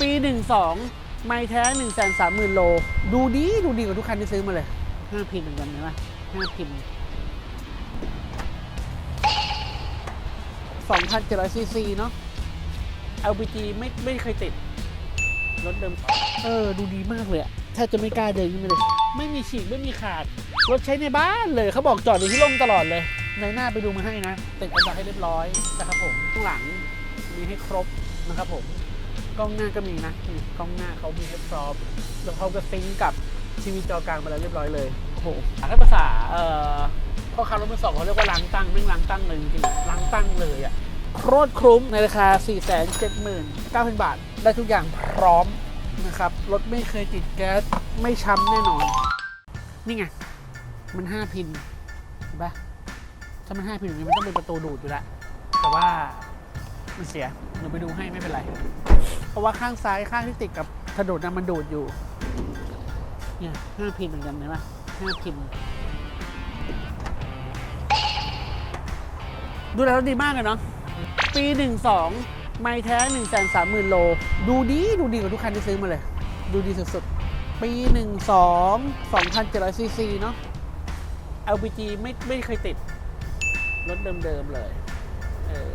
ปี 12 ไม่แท้ 1 3 0 0 0 0 โล ดูดี ดูดีกว่าทุกคันที่ซื้อมาเลย5พินเหมือนกันใช่ไหม5พิน2,700ซีซีเนาะ LPG ไม่ไม่เคยติด รถเดิม เออ ดูดีมากเลยอะแทบจะไม่กล้าเดินขึ้นไปเลย ไม่มีฉีก ไม่มีขาด รถใช้ในบ้านเลย เขาบอกจอดอยู่ที่ร่มตลอดเลย ในหน้าไปดูมาให้นะติดอันดับให้เรียบร้อยนะครับผมข้างหลังมีให้ครบนะครับผม ล้องหน้าก็มีนะนี่กล้องหน้าเขามีให้พร้อมแล้วเขาก็ซิงก์กับทีวีจอกลางมาแล้วเรียบร้อยเลยโอ้โหถ้าภาษาเอ่อพ่อค้ารถมือสองเขาเรียกว่าล้างตั้งไม่งล้างตั้งเลยจริงๆล้างตั้งเลยอะโคตรคุ้มในราคา 4 7 9 0 0 0 บาท ได้ทุกอย่างพร้อมนะครับ รถไม่เคยติดแก๊ส ไม่ช้ำแน่นอน นี่ไง มัน 5 พินเห็นปะถ้ามัน 5 พินอย่างนี้มันต้องเป็นประตูดูดอยู่แล้วแต่ว่า มันเสียเดี๋ยวไปดูให้ไม่เป็นไร เพราะว่าข้างซ้ายข้างที่ติดกับถนนนะมันดูดอยู่ เนี่ยห้าพินเหมือนกันใช่ไหมห้าพินดูแล้วดีมากเลยเนาะปีหนึ่งสองไม่แท้หนึ่งแสนสามหมื่นโล ดูดีดูดีกว่าทุกคันที่ซื้อมาเลย ดูดีสุดๆ ปีหนึ่งสองสองพันเจ็ดร้อยซีซีเนาะ LPG ไม่ไม่เคยติด รถเดิมๆเลย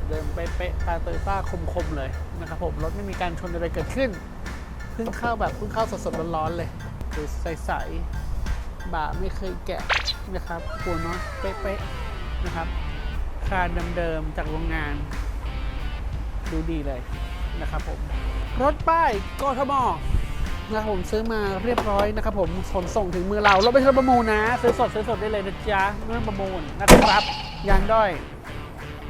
เดินเป๊ะๆตาเตยต้าคมๆเลยนะครับผมรถไม่มีการชนอะไรเกิดขึ้นเพิ่งเข้าแบบเพิ่งเข้าสดๆร้อนๆเลยคือใสๆบ่าไม่เคยแกะนะครับหัวเนาะเป๊ะๆนะครับคานเดิมๆจากโรงงาน ดูดีเลยนะครับผมรถป้ายกทมนะครับผมซื้อมาเรียบร้อยนะครับผมขนส่งถึงมือเรารถไม่ใช่รถประมูลนะ ซื้อสดซื้อสดได้เลยนะจ๊ะไม่องประมูลนะครับยางด้อย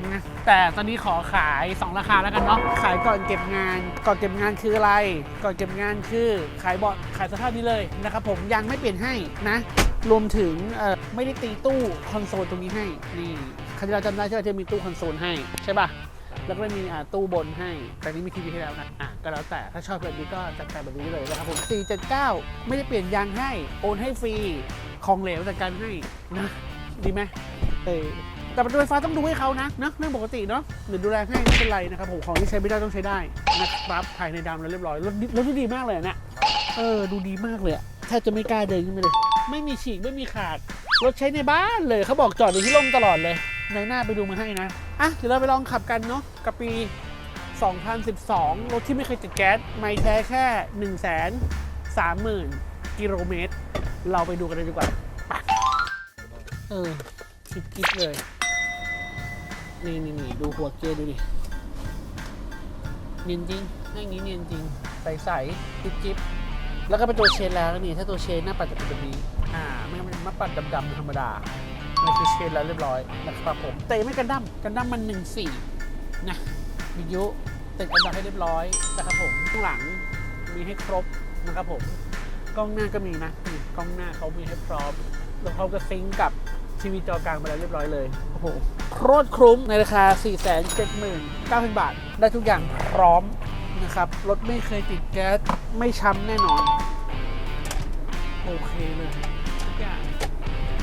นะแต่ตอนนี้ขอขาย 2 ราคาแล้วกันเนาะขายก่อนเก็บงาน ก่อนเก็บงานคืออะไร ก่อนเก็บงานคือขายเบาะขายสภาพนี้เลยนะครับผมยังไม่เปลี่ยนให้นะ รวมถึงไม่ได้ตีตู้คอนโซลตรงนี้ให้นี่ครั้งที่เราจำได้ใช่ไหมที่มีตู้คอนโซลให้ใช่ป่ะแล้วก็มีตู้บนให้ แต่นี้มีทีวีให้แล้วนะอะก็แล้วแต่ถ้าชอบแบบนี้ก็จัดการแบบนี้เลยนะครับผม479 ไม่ได้เปลี่ยนยางให้ โอนให้ฟรี ของเหลวจัดการให้นะ ดีไหมเออ แต่ประตูไฟฟ้าต้องดูให้เขานะนะเรื่องปกติเนาะหรือดูแลให้ไม่เป็นไรนะครับผมของที่ใช้ไม่ได้ต้องใช้ได้นะครับภายในดำแล้วเรียบร้อยรถดีรถดูดีมากเลยอะเนี่ยเออดูดีมากเลยแทบจะไม่กล้าเดินขึ้นไปเลย ไม่มีฉีกไม่มีขาดรถใช้ในบ้านเลยเขาบอกจอดอยู่ที่ร่มตลอดเลยในหน้าไปดูมาให้นะอะเดี๋ยวเราไปลองขับกันเนาะกับปี 2012 รถที่ไม่เคยติดแก๊สไม่แท้แค่ 1 3 0 0 0 0 กิโลเมตร เราไปดูกันเลยดีกว่าไปเออคิดคิดเลย นี่นี่นี่ดูหัวเกยร์ดูดิเนียนจริงหน้าอย่างนี้เนียนจริง ใสใสจิ๊บจิ๊บแล้วก็เป็นตัวเชนแล้วนี่ ถ้าตัวเชนหน้าปัดจะเป็นแบบนี้ อ่าไม่งั้นมันมาปัดดำๆธรรมดามันคือเชนแล้วเรียบร้อยนะครับผมแต่ยังไม่กันดั้มกันดั้มมันหนึ่งสี่นะวิยุติดกันดั้มให้เรียบร้อยนะครับผมข้างหลังมีให้ครบนะครับผมกล้องหน้าก็มีนะนี่กล้องหน้าเขามีให้พร้อมแล้วเขาก็ซิงกับ ทีวีจอกลางมาแล้วเรียบร้อยเลย โอ้โห โคตรคุ้มในราคา 4 7 9 0 0 0 บาท ได้ทุกอย่างพร้อมนะครับ รถไม่เคยติดแก๊ส ไม่ช้ำแน่นอน โอเคเลยทุกอย่าง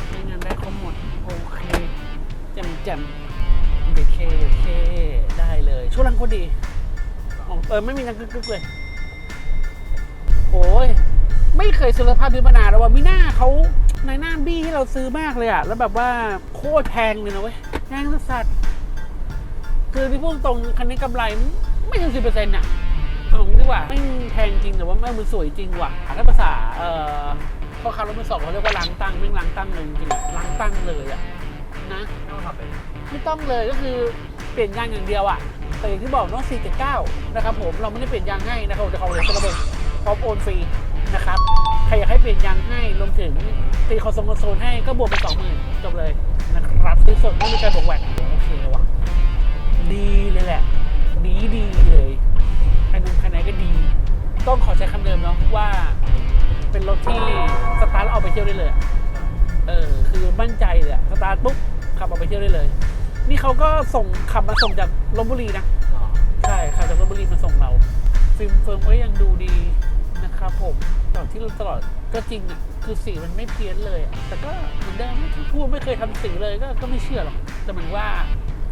ใช้งานได้ครบหมด โอเคแจ่มแจ่มเดเคเคได้เลยช่วงล่างก็ดีอ๋อเออไม่มีนังกึกๆเลยโอ้ยไม่เคยซื้อสภาพนี้มานานแล้วว่ามิน่าเขา ในหน้าบี้ให้เราซื้อมากเลยอะแล้วแบบว่าโคตรแพงเลยนะเว้ยแพงสัสคือที่พูดตรงคันนี้กำไรไม่ถึงสิบเปอร์เซ็นต์อะเอางี้ดีกว่าไม่แพงจริงแต่ว่าแม่มันสวยจริงว่ะถ้าภาษาเอ่อพ่อค้ารถมือสองเขาเรียกว่าล้างตั้งแม่งล้างตั้งเลยจริงล้างตั้งเลยอะนะไม่ต้องเลยก็คือเปลี่ยนยางอย่างเดียวอะแต่อย่างที่บอกเนาะ479นะครับผมเราไม่ได้เปลี่ยนยางให้นะครับเดี๋ยวเขาเลยเป็นระบบพร้อมโอนฟรีนะครับ รอยากให้เปลี่ยนยางให้รวมถึงตีคอนโซลคอนโซลให้ก็บวกไปสองหมื่นจบเลยนะครับซื้อสดไม่มีการบวกแหวนโอเคว่ะดีเลยแหละ ดีดีเลยภายในภายในก็ดี ต้องขอใช้คำเดิมเนาะว่า เป็นรถที่สตาร์ทแล้วเอาไปเที่ยวได้เลยอะเออคือมั่นใจเลยอะสตาร์ทปุ๊บขับออกไปเที่ยวได้เลย นี่เขาก็ส่งขับมาส่งจากลบบุรีนะใช่ขับจากลบบุรีมาส่งเรา ฟิล์มเฟิร์มก็ยังดูดี นะครับผมตลอดที่เราตลอดก็จริงคือสีมันไม่เพี้ยนเลย แต่ก็เหมือนเดิมที่พูดไม่เคยทำสีเลยก็ก็ไม่เชื่อหรอกแต่เหมือนว่า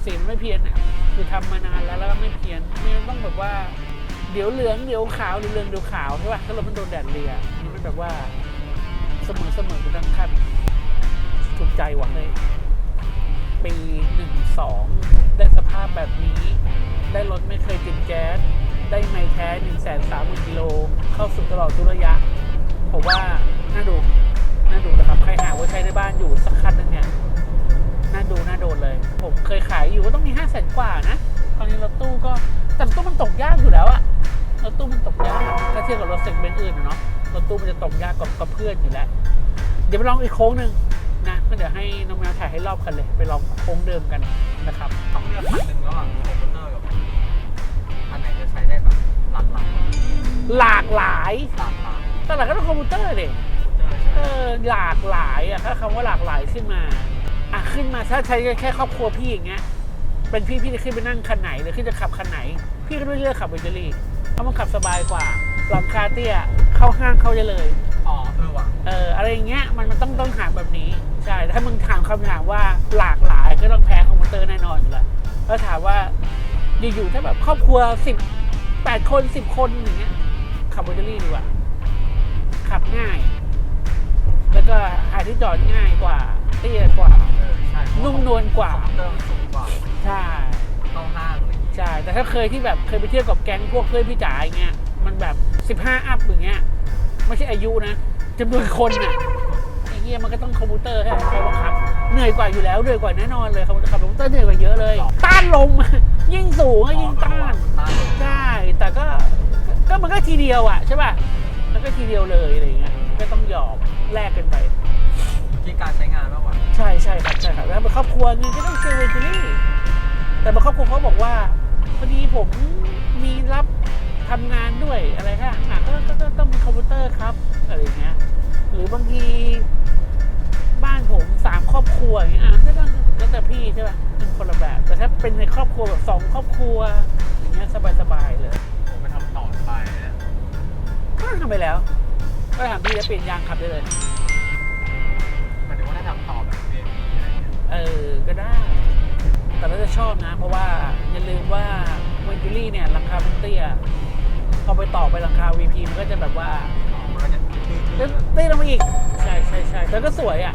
สีมันไม่เพี้ยนอะคือทำมานานแล้วแล้วก็ไม่เพี้ยนไม่ต้องแบบว่าเดี๋ยวเหลืองเดี๋ยวขาวเดี๋ยวเหลืองเดี๋ยวขาวใช่ป่ะถ้ารถมันโดนแดดเรียอันนี่มันแบบว่าเสมอเสมอกันทั้งคันถูกใจหวังเลยปีหนึ่งสองได้สภาพแบบนี้ ได้รถไม่เคยติดแก๊สได้ไมล์แท้หนึ่งแสนสามหมื่น เข้าสู่ตลอดทุกระยะ ผมว่าน่าดู น่าดูนะครับ ใครหาว่าใช้ในบ้านอยู่สักคันหนึงเนี่ย น่าดู น่าโดนเลย ผมเคยขายอยู่ก็ต้องมีห้าแสนกว่านะ ตอนนี้รถตู้ก็แต่รถตู้มันตกยากอยู่แล้วอะรถตู้มันตกยาก ถ้าเทียบกับรถเซกเมนต์อื่นเนาะ รถตู้มันจะตกยากกว่ากับเพื่อนอยู่แล้ว เดี๋ยวไปลองอีกโค้งหนึ่งนะก็เดี๋ยวให้น้องแมวถ่ายให้รอบกันเลย ไปลองโค้งเดิมกันนะครับ ต้องเลือกคันหนึ่งระหว่างคอมพิวเตอร์กับอันไหนจะใช้ได้แบบหลักๆ หลากหลายหลากหลายแต่หลักก็ต้องคอมพิวเตอร์เด็คอมพิวเตอร์ใช่ไหเอมอหลากหลายอะถ้าคำว่าหลากหลายขึ้นมาอะขึ้นมาถ้าใช้แค่ครอบครัวพี่อย่างเงี้ยเป็นพี่พี่จะขึ้นไปนั่งคันไหนหรือขึ้นจะขับคันไหน พี่ก็เลือกขับเบนเจอรี่เพราะมันขับสบายกว่าหลังคาเตี้ยเข้าห้างเข้าได้เลยอ๋อเออว่ะเอออะไรอย่างเงี้ยมันมันต้องต้องถามแบบนี้ใช่ถ้ามึงถามคำถามว่าหลากหลายก็ต้องแพ้คอมพิวเตอร์แน่นอนอยู่แล้วแล้วถามว่าอยู่ๆถ้าแบบครอบครัวสิบ แปดคนสิบคนอย่างเงี้ยขับเบนเจอรี่ดีกว่า ขับง่าย แล้วก็หาที่จอดง่ายกว่า เตี้ยกว่าเออใช่นุ่มนวลกว่าคอมพิวเตอร์มันสูงกว่าใช่ เข้าห้างอะไรอย่างงี้ใช่ แต่ถ้าเคยที่แบบเคยไปเที่ยวกับแก๊งพวกเพื่อนพี่จ๋าอย่างเงี้ย มันแบบ 15 อัพอย่างเงี้ย ไม่ใช่อายุนะจำนวนคนน่ะไอ้เงี้ยมันก็ต้องคอมพิวเตอร์ให้ใครบังคับ เหนื่อยกว่าอยู่แล้วเหนื่อยกว่าแน่นอนเลยคอมพิวเตอร์ขับคอมพิวเตอร์เหนื่อยกว่าเยอะเลย ต้านลม ยิ่งสูงก็ยิ่งต้าน ต้านลม ใช่ แต่ก็ก็มันก็ทีเดียวอะใช่ป่ะมันก็ทีเดียวเลยอะไรเงี้ยก็ต้องยอมแลกกันไป ที่การใช้งานมากกว่าใช่ใช่ครับใช่ครับแล้วเป็นครอบครัวเงินก็ต้องซื้อเวอร์จูรี่แต่บางครอบครัวเขาบอกว่าพอดีผมมีรับทำงานด้วยอะไรค่ะอะก็ก็ก็ต้องมีคอมพิวเตอร์ครับอะไรอย่างเงี้ยหรือบางทีบ้านผมสามครอบครัวอย่างเงี้ยอะก็ต้องแล้วแต่พี่ใช่ป่ะเป็นคนละแบบ แต่ถ้าเป็นในครอบครัวแบบสองครอบครัว อย่างเงี้ยสบายๆเลยผมไปทำต่อไปเนี่ยก็ทำไปแล้ว ก็ถามพี่แล้วเปลี่ยนยางขับได้เลย หมายถึงว่าถ้าทำต่อแบบ VIP อะไรเงี้ยเออ ก็ได้ แต่เราจะชอบนะ เพราะว่าอย่าลืมว่าเวนจูรี่เนี่ยราคามันเตี้ยพอไปต่อไปราคา VP มันก็จะแบบว่าอ๋อมันก็จะคือคือเตี้ยลงมาอีก ใช่ใช่ใช่แต่ก็สวยอะ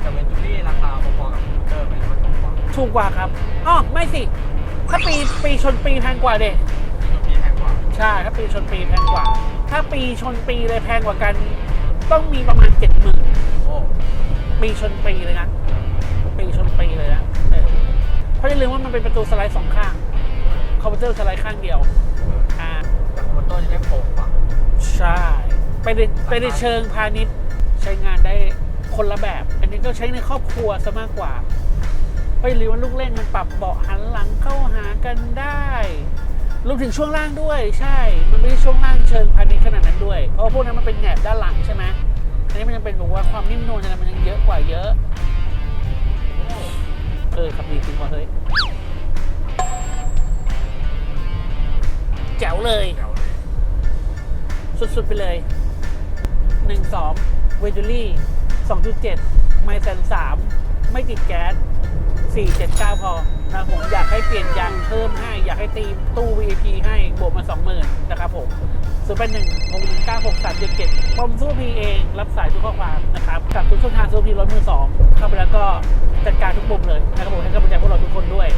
แต่เวนจูรี่ราคาพอๆกับคอมพิวเตอร์ไหมหรือว่าถูกกว่าถูกกว่าครับอ๋อไม่สิ ถ้าปีปีชนปีแพงกว่าเด็ที่แพงกว่า ใช่ ถ้าปีชนปีแพงกว่า ถ้าปีชนปีเลยแพงกว่ากัน ต้องมีประมาณเจ็ดหมื่นโอ้ปีชนปีเลยนะ ปีชนปีเลยนะเออเพราะอย่าลืมว่ามันเป็นประตูสไลด์สองข้าง คอมพิวเตอร์สไลด์ข้างเดียว อ่าแต่คอมพิวเตอร์จะได้โปร่งกว่า ใช่ ไปในไปในเชิงพาณิชย์ใช้งานได้คนละแบบ อันนี้ก็ใช้ในครอบครัวซะมากกว่า ไปหรือว่าลูกเล่นมันปรับเบาะหันหลังเข้าหากันได้รวมถึงช่วงล่างด้วย ใช่ มันไม่ใช่ช่วงล่างเชิงพาณิชย์ขนาดนั้นด้วย เพราะพวกนั้นมันเป็นแหนบด้านหลังใช่ไหมอันนี้มันยังเป็นแบบว่าความนิ่มนวลอะไรมันยังเยอะกว่าเยอะ เออขับดีจริงว่ะเฮ้ยแจ๋วเลยเดี๋ยวเลยสุดๆไปเลย 1 2เวจูรี่2.7ไมเซน3ไม่ติดแก๊ส 4 7 9 พอนะผมอยากให้เปลี่ยนยางเพิ่มให้ อยากให้ตีมตู้ VIP ให้บวกมา 20,000 นะครับผมศูนย์เป็นหนึ่งหกหนึ่งเก้าหกสามเจ็ดเจ็ดผมสู้พีเอง รับสายทุกข้อความนะครับกับทุกช่องทางสู้พีร้อยมือสองเข้าไปแล้วก็จัดการทุกมุมเลยนะครับผมให้กำลังใจพวกเราทุกคนด้วย